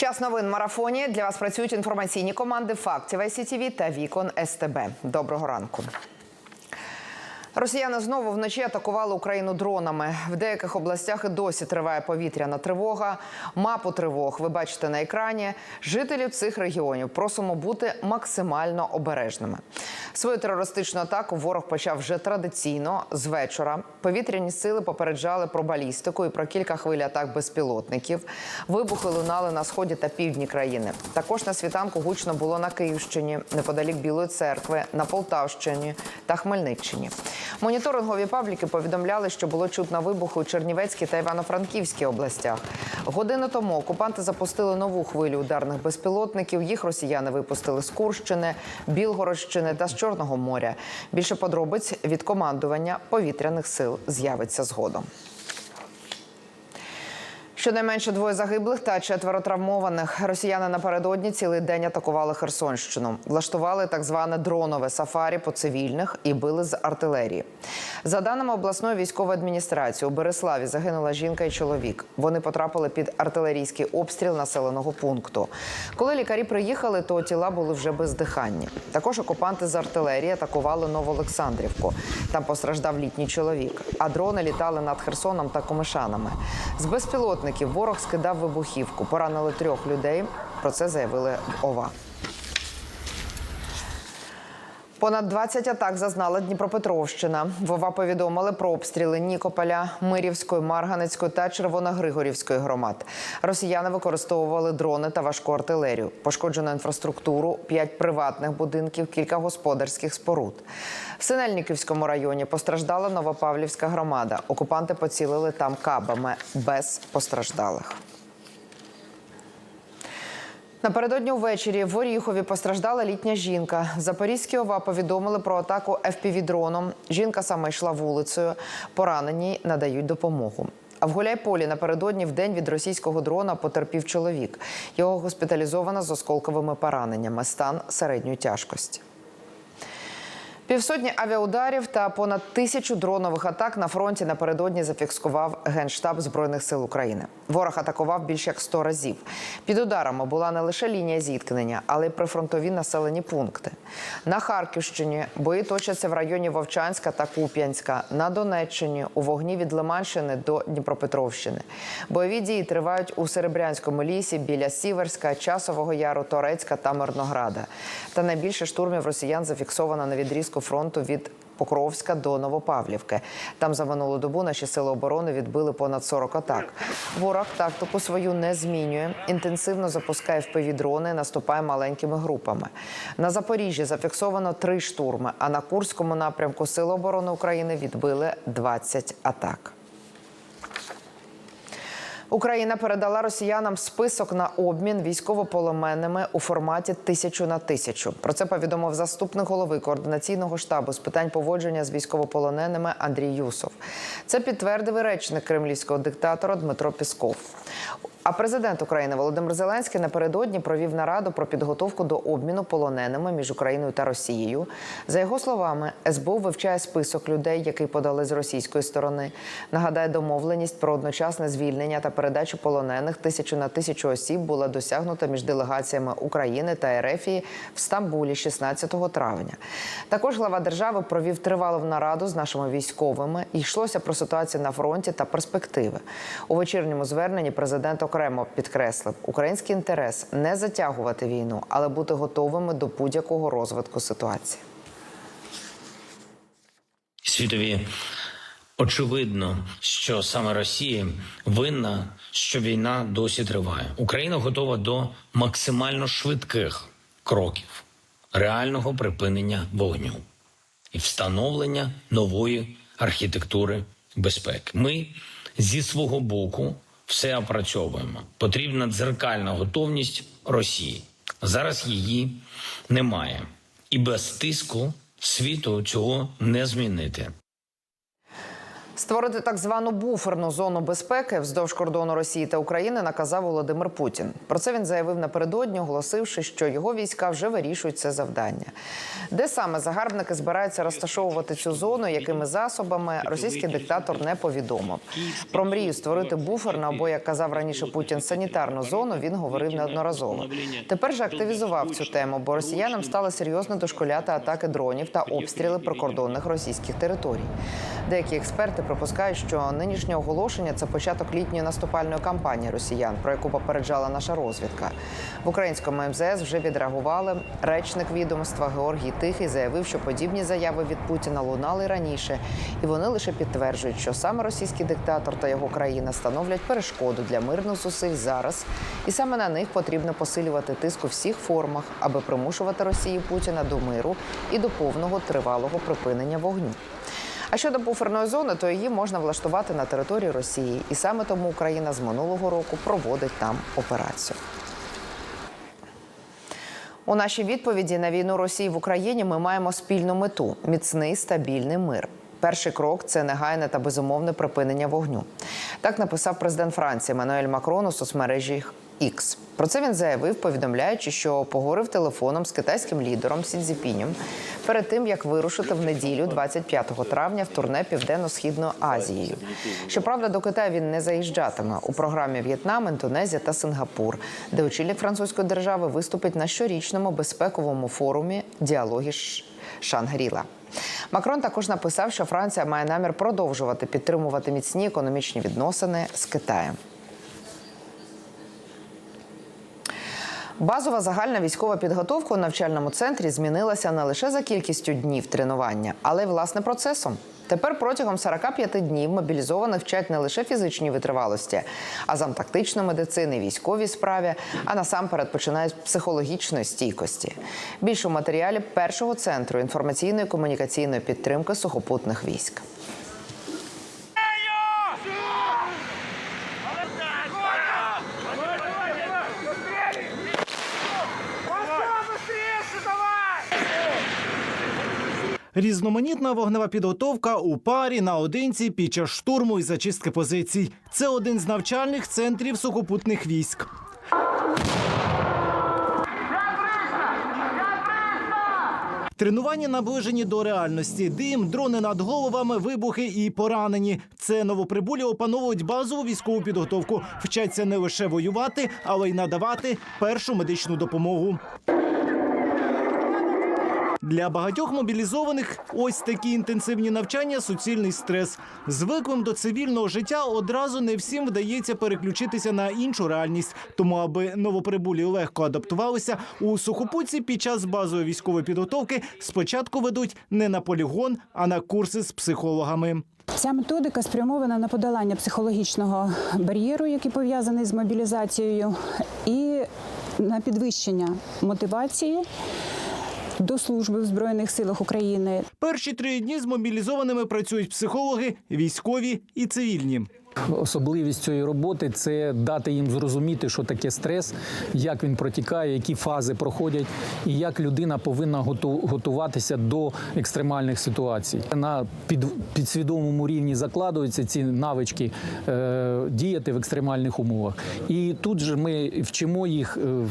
Час новин марафоні для вас працюють інформаційні команди фактів ICTV та вікон СТБ. Доброго ранку. Росіяни знову вночі атакували Україну дронами. В деяких областях і досі триває повітряна тривога. Мапу тривог ви бачите на екрані. Жителів цих регіонів просимо бути максимально обережними. Свою терористичну атаку ворог почав вже традиційно з вечора. Повітряні сили попереджали про балістику і про кілька хвиль атак безпілотників. Вибухи лунали на сході та півдні країни. Також на світанку гучно було на Київщині, неподалік Білої церкви, на Полтавщині та Хмельниччині. Моніторингові пабліки повідомляли, що було чутно вибухи у Чернівецькій та Івано-Франківській областях. Годину тому окупанти запустили нову хвилю ударних безпілотників. Їх росіяни випустили з Курщини, Білгородщини та з Чорного моря. Більше подробиць від командування повітряних сил з'явиться згодом. Щонайменше двоє загиблих та четверо травмованих. Росіяни напередодні цілий день атакували Херсонщину, влаштували так зване дронове сафарі по цивільних і били з артилерії. За даними обласної військової адміністрації, у Береславі загинула жінка і чоловік. Вони потрапили під артилерійський обстріл населеного пункту. Коли лікарі приїхали, то тіла були вже бездиханні. Також окупанти з артилерії атакували Новоолександрівку. Там постраждав літній чоловік. А дрони літали над Херсоном та Комишанами. З безпілотників ворог скидав вибухівку. Поранили трьох людей. Про це заявили в ОВА. Понад 20 атак зазнала Дніпропетровщина. Вова повідомили про обстріли Нікополя, Мирівської, Марганецької та Червоногригорівської громад. Росіяни використовували дрони та важку артилерію. Пошкоджено інфраструктуру, п'ять приватних будинків, кілька господарських споруд. В Синельниківському районі постраждала Новопавлівська громада. Окупанти поцілили там кабами без постраждалих. Напередодні ввечері в Оріхові постраждала літня жінка. Запорізькі ОВА повідомили про атаку FPV-дроном. Жінка саме йшла вулицею. Поранені надають допомогу. А в Гуляйполі напередодні в день від російського дрона потерпів чоловік. Його госпіталізовано з осколковими пораненнями. Стан середньої тяжкості. Півсотні авіаударів та понад тисячу дронових атак на фронті напередодні зафіксував генштаб збройних сил України. Ворог атакував більш як 100 разів. Під ударами була не лише лінія зіткнення, але й прифронтові населені пункти. На Харківщині бої точаться в районі Вовчанська та Куп'янська. На Донеччині у вогні від Лиманщини до Дніпропетровщини. Бойові дії тривають у Серебрянському лісі біля Сіверська, Часового Яру, Торецька та Мирнограда. Та найбільше штурмів росіян зафіксовано на відрізку фронту від Покровська до Новопавлівки. Там за минулу добу наші сили оборони відбили понад 40 атак. Ворог тактику свою не змінює. Інтенсивно запускає впівдрони, наступає маленькими групами. На Запоріжжі зафіксовано три штурми. А на Курському напрямку Сили оборони України відбили 20 атак. Україна передала росіянам список на обмін військовополоненими у форматі тисячу на тисячу. Про це повідомив заступник голови координаційного штабу з питань поводження з військовополоненими Андрій Юсов. Це підтвердив речник кремлівського диктатора Дмитро Пісков. А президент України Володимир Зеленський напередодні провів нараду про підготовку до обміну полоненими між Україною та Росією. За його словами, СБУ вивчає список людей, який подали з російської сторони. Нагадає, домовленість про одночасне звільнення та передачу полонених тисячу на тисячу осіб була досягнута між делегаціями України та Ерефії в Стамбулі 16 травня. Також глава держави провів тривалу нараду з нашими військовими. Йшлося про ситуацію на фронті та перспективи. У вечірньому зверненні президент окремо підкреслив український інтерес не затягувати війну, але бути готовими до будь-якого розвитку ситуації. Світові очевидно, що саме Росія винна, що війна досі триває. Україна готова до максимально швидких кроків реального припинення вогню і встановлення нової архітектури безпеки. Ми зі свого боку все опрацьовуємо. Потрібна дзеркальна готовність Росії. Зараз її немає, і без тиску світу цього не змінити. Створити так звану буферну зону безпеки вздовж кордону Росії та України наказав Володимир Путін. Про це він заявив напередодні, оголосивши, що його війська вже вирішують це завдання. Де саме загарбники збираються розташовувати цю зону, якими засобами російський диктатор не повідомив. Про мрію створити буферну або, як казав раніше Путін, санітарну зону він говорив неодноразово. Тепер же активізував цю тему, бо росіянам стали серйозно дошкуляти атаки дронів та обстріли прикордонних російських територій. Деякі експерти припускають, що нинішнє оголошення це початок літньої наступальної кампанії росіян, про яку попереджала наша розвідка. В українському МЗС вже відреагували. Речник відомства Георгій Тихий заявив, що подібні заяви від Путіна лунали раніше, і вони лише підтверджують, що саме російський диктатор та його країна становлять перешкоду для мирних зусиль зараз, і саме на них потрібно посилювати тиск у всіх формах, аби примушувати Росію Путіна до миру і до повного тривалого припинення вогню. А щодо буферної зони, то її можна влаштувати на території Росії, і саме тому Україна з минулого року проводить там операцію. У нашій відповіді на війну Росії в Україні ми маємо спільну мету міцний стабільний мир. Перший крок це негайне та безумовне припинення вогню. Так написав президент Франції Мануель Макрон у соцмережі X. Про це він заявив, повідомляючи, що поговорив телефоном з китайським лідером Сі Цзіпінем перед тим, як вирушити в неділю, 25 травня, в турне Південно-східною Азією. Щоправда, до Китаю він не заїжджатиме у програмі В'єтнам, Індонезія та Сингапур, де очільник французької держави виступить на щорічному безпековому форумі діалоги Шангріла. Макрон також написав, що Франція має намір продовжувати підтримувати міцні економічні відносини з Китаєм. Базова загальна військова підготовка у навчальному центрі змінилася не лише за кількістю днів тренування, але й власне процесом. Тепер протягом 45 днів мобілізованих вчать не лише фізичній витривалості, а зам тактичної медицини, військовій справі, а насамперед починають психологічної стійкості. Більше у матеріалі першого центру інформаційної комунікаційної підтримки сухопутних військ. Різноманітна вогнева підготовка у парі наодинці під час штурму і зачистки позицій. Це один з навчальних центрів сухопутних військ. Тренування наближені до реальності. Дим, дрони над головами, вибухи і поранені. Це новоприбулі опановують базову військову підготовку. Вчаться не лише воювати, але й надавати першу медичну допомогу. Для багатьох мобілізованих ось такі інтенсивні навчання суцільний стрес. Звиклим до цивільного життя одразу не всім вдається переключитися на іншу реальність. Тому, аби новоприбулі легко адаптувалися, у сухопутці під час базової військової підготовки спочатку ведуть не на полігон, а на курси з психологами. Ця методика спрямована на подолання психологічного бар'єру, який пов'язаний з мобілізацією, і на підвищення мотивації до служби в Збройних силах України. Перші три дні з мобілізованими працюють психологи, військові і цивільні. Особливість цієї роботи це дати їм зрозуміти, що таке стрес, як він протікає, які фази проходять, і як людина повинна готу- готуватися до екстремальних ситуацій. На під, підсвідомому рівні закладуються ці навички е, діяти в екстремальних умовах. І тут же ми вчимо їх е,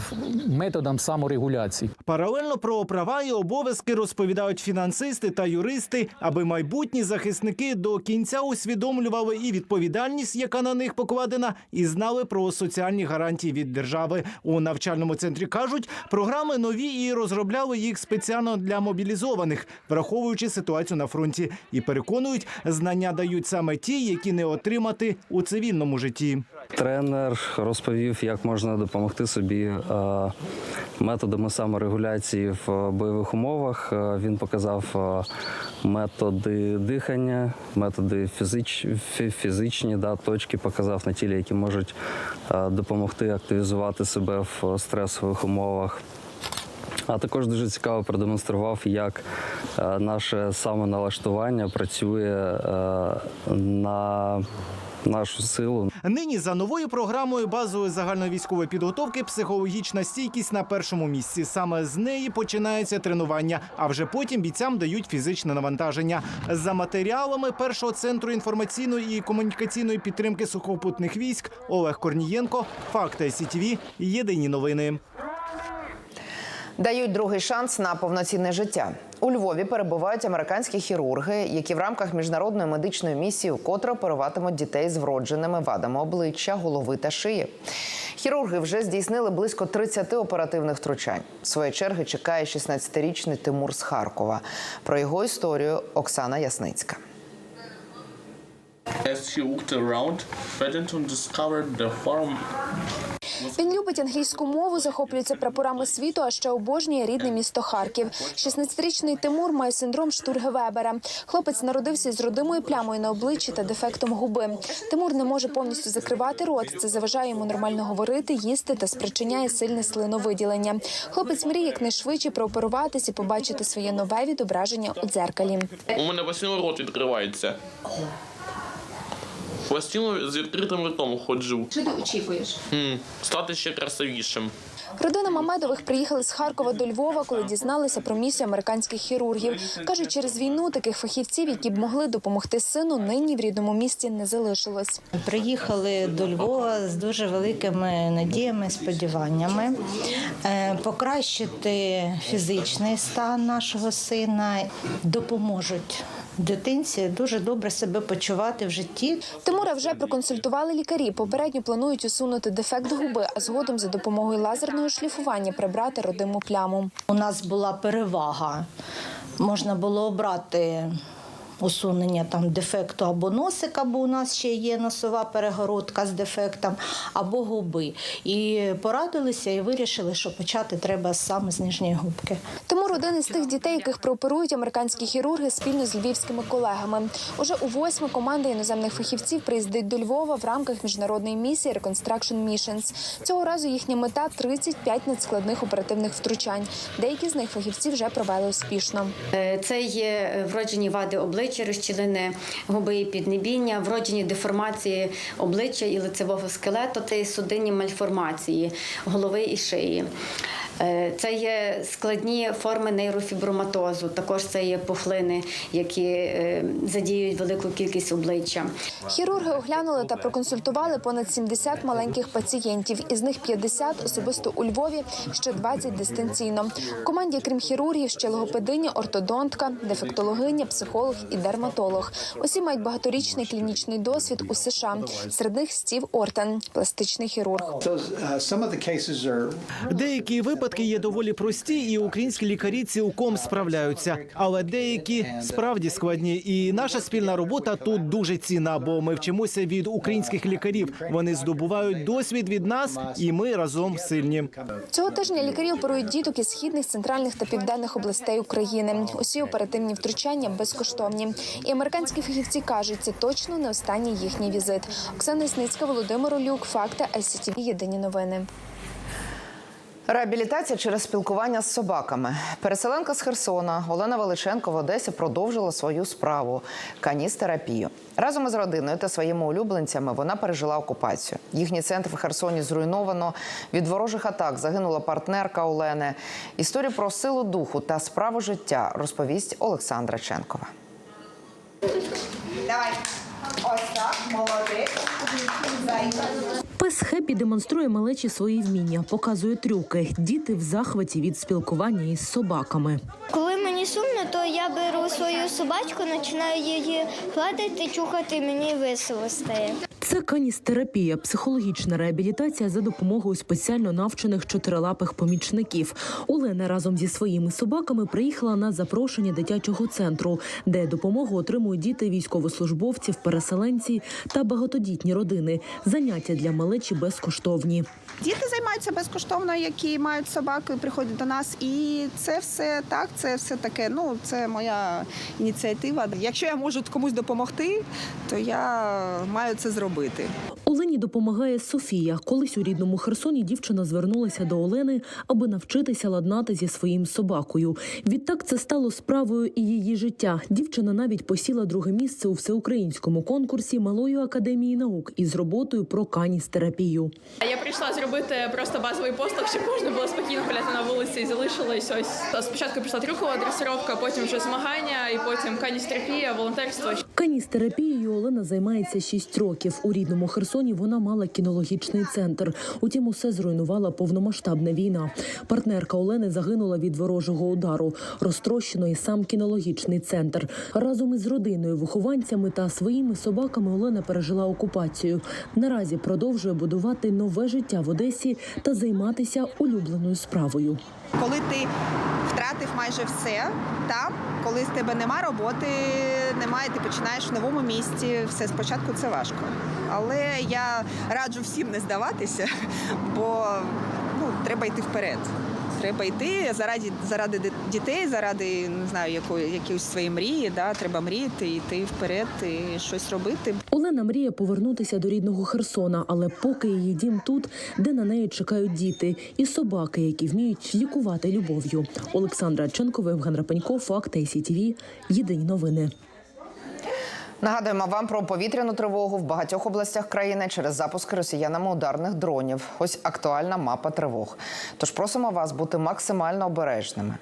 методам саморегуляції. Паралельно про права і обов'язки розповідають фінансисти та юристи, аби майбутні захисники до кінця усвідомлювали і відповідальність, яка на них покладена, і знали про соціальні гарантії від держави. У навчальному центрі кажуть, програми нові і розробляли їх спеціально для мобілізованих, враховуючи ситуацію на фронті, і переконують, знання дають саме ті, які не отримати у цивільному житті. Тренер розповів, як можна допомогти собі е, методами саморегуляції в е, бойових умовах. Е, Він показав методи дихання, методи фізич, фізичні, да, точки показав на тілі, які можуть е, допомогти активізувати себе в е, стресових умовах. А також дуже цікаво продемонстрував, як е, наше самоналаштування працює е, на нашу силу. Нині за новою програмою базової загальновійськової підготовки психологічна стійкість на першому місці. Саме з неї починаються тренування, а вже потім бійцям дають фізичне навантаження. За матеріалами першого центру інформаційної і комунікаційної підтримки сухопутних військ Олег Корнієнко. Факти СІТВ. Єдині новини. Дають другий шанс на повноцінне життя. У Львові перебувають американські хірурги, які в рамках міжнародної медичної місії вкотре оперуватимуть дітей з вродженими вадами обличчя, голови та шиї. Хірурги вже здійснили близько 30 оперативних втручань. Своєї черги чекає 16-річний Тимур з Харкова. Про його історію Оксана Ясницька. As she walked around, Paddington discovered the farm Він любить англійську мову, захоплюється прапорами світу, а ще обожнює рідне місто Харків. 16-річний Тимур має синдром Штургевебера. Хлопець народився з родимою плямою на обличчі та дефектом губи. Тимур не може повністю закривати рот. Це заважає йому нормально говорити, їсти та спричиняє сильне слиновиділення. Хлопець мріє якнайшвидше прооперуватись і побачити своє нове відображення у дзеркалі. У мене постійно рот відкривається. Постійно з відкритим ртом ходжу. Що ти очікуєш? М, Стати ще красивішим. Родина Мамедових приїхали з Харкова до Львова, коли дізналися про місію американських хірургів. кажуть, через війну таких фахівців, які б могли допомогти сину, нині в рідному місті не залишилось. Приїхали до Львова з дуже великими надіями, сподіваннями е, покращити фізичний стан нашого сина, допоможуть дитинці дуже добре себе почувати в житті. Тимура вже проконсультували лікарі. Попередньо планують усунути дефект губи, а згодом за допомогою лазерного шліфування прибрати родиму пляму. У нас була перевага. Можна було обрати усунення там дефекту або носика, бо у нас ще є носова перегородка з дефектом, або губи. І порадилися і вирішили, що почати треба саме з нижньої губки. Тимур один із тих дітей, яких прооперують американські хірурги спільно з львівськими колегами. Уже у восьми команда іноземних фахівців приїздить до Львова в рамках міжнародної місії Reconstruction Missions. Цього разу їхня мета 35 надскладних оперативних втручань. Деякі з них фахівці вже провели успішно. Е, Це є вроджені вади обличчя, розчілини губи і піднебіння, вроджені деформації обличчя і лицевого скелету та судинні мальформації голови і шиї. Е, Це є складні форми нейрофіброматозу. Також це є пухлини, які е, задіюють велику кількість обличчя. Хірурги оглянули та проконсультували понад 70 маленьких пацієнтів. Із них 50 особисто у Львові, ще 20 дистанційно. В команді, крім хірургів, ще логопединя, ортодонтка, дефектологиня, психолог і дерматолог. Усі мають багаторічний клінічний досвід у США. Серед них Стів Ортен, пластичний хірург. Деякі випадки є доволі прості, і українські лікарі цілком справляються. Але деякі справді складні. І наша спільна робота тут дуже цінна, бо ми вчимося від українських лікарів. Вони здобувають досвід від нас, і ми разом сильні. Цього тижня лікарі оперують діток із східних, центральних та південних областей України. Усі оперативні втручання безкоштовні. І американські фахівці кажуть, це точно не останній їхній візит. Оксана Сницька, Володимир Олюк, факти ICTV. Єдині новини. Реабілітація через спілкування з собаками. Переселенка з Херсона Олена Величенко в Одесі продовжила свою справу каністерапію. Разом із родиною та своїми улюбленцями вона пережила окупацію. Їхній центр в Херсоні зруйновано. Від ворожих атак загинула партнерка Олени. Історію про силу духу та справу життя розповість Олександра Ченкова. Давай. Ось так, молодець. Пес Хеппі демонструє малечі свої вміння, показує трюки. Діти в захваті від спілкування із собаками. Коли мені сумно, то я беру свою собачку, починаю її гладити, чухати, мені весело стає. Це каністерапія, психологічна реабілітація за допомогою спеціально навчених чотирилапих помічників. Олена разом зі своїми собаками приїхала на запрошення дитячого центру, де допомогу отримують діти військовослужбовців, переселенці та багатодітні родини. Заняття для малечі безкоштовні. Діти займаються безкоштовно, які мають собаку приходять до нас. І це все так, це все таке. Ну, це моя ініціатива. Якщо я можу комусь допомогти, то я маю це зробити. Олені допомагає Софія. Колись у рідному Херсоні дівчина звернулася до Олени, аби навчитися ладнати зі своїм собакою. Відтак це стало справою і її життя. Дівчина навіть посіла друге місце у всеукраїнському конкурсі Малої академії наук із роботою про каністерапію. Я прийшла зробити просто базовий послуг, щоб можна було спокійно гуляти на вулиці і залишилось ось спочатку пішла трюкова дресировка, потім вже змагання, і потім каністерапія, волонтерство. Каністерапією Олена займається 6 років. У рідному Херсоні вона мала кінологічний центр. Утім, усе зруйнувала повномасштабна війна. Партнерка Олени загинула від ворожого удару. Розтрощено і сам кінологічний центр. Разом із родиною, вихованцями та своїми собаками Олена пережила окупацію. Наразі продовжує будувати нове життя в Одесі та займатися улюбленою справою. Коли ти втратив майже все там, коли з тебе нема роботи, немає, ти починаєш в новому місці. Все спочатку це важко. Але я раджу всім не здаватися, бо ну, треба йти вперед. Треба йти заради, заради дітей, заради не знаю, якої якоїсь своєї мрії. Да? Треба мріяти, йти вперед і щось робити. Олена мріє повернутися до рідного Херсона, але поки її дім тут, де на неї чекають діти і собаки, які вміють лікувати любов'ю. Олександра Ченкова, Євген Рапенько, Факт ТСІТВ. Єдині новини. Нагадуємо вам про повітряну тривогу в багатьох областях країни через запуски росіянами ударних дронів. Ось актуальна мапа тривог. Тож просимо вас бути максимально обережними.